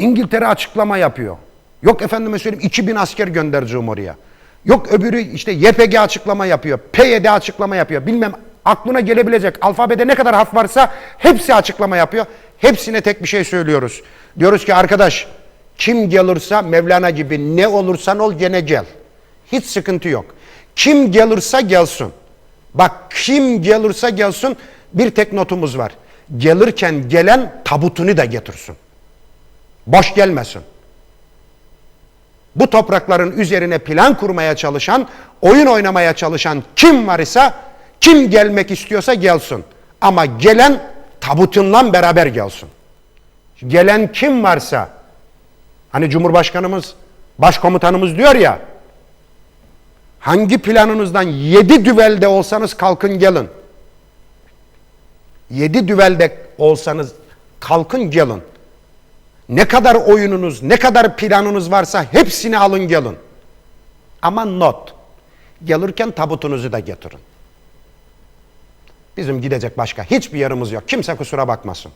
İngiltere açıklama yapıyor. Yok efendime söyleyeyim 2000 asker göndereceğim oraya. Yok öbürü işte YPG açıklama yapıyor. PYD açıklama yapıyor. Bilmem aklına gelebilecek alfabede ne kadar harf varsa hepsi açıklama yapıyor. Hepsine tek bir şey söylüyoruz. Diyoruz ki arkadaş kim gelirse Mevlana gibi ne olursan ol gene gel. Hiç sıkıntı yok. Kim gelirse gelsin. Bak kim gelirse gelsin bir tek notumuz var. Gelirken gelen tabutunu da getirsin. Boş gelmesin. Bu toprakların üzerine plan kurmaya çalışan, oyun oynamaya çalışan kim var ise, kim gelmek istiyorsa gelsin. Ama gelen tabutunla beraber gelsin. Gelen kim varsa, hani Cumhurbaşkanımız, Başkomutanımız diyor ya, hangi planınızdan yedi düvelde olsanız kalkın gelin. Yedi düvelde olsanız kalkın gelin. Ne kadar oyununuz, ne kadar planınız varsa hepsini alın gelin. Ama not. Gelirken tabutunuzu da getirin. Bizim gidecek başka hiçbir yerimiz yok. Kimse kusura bakmasın.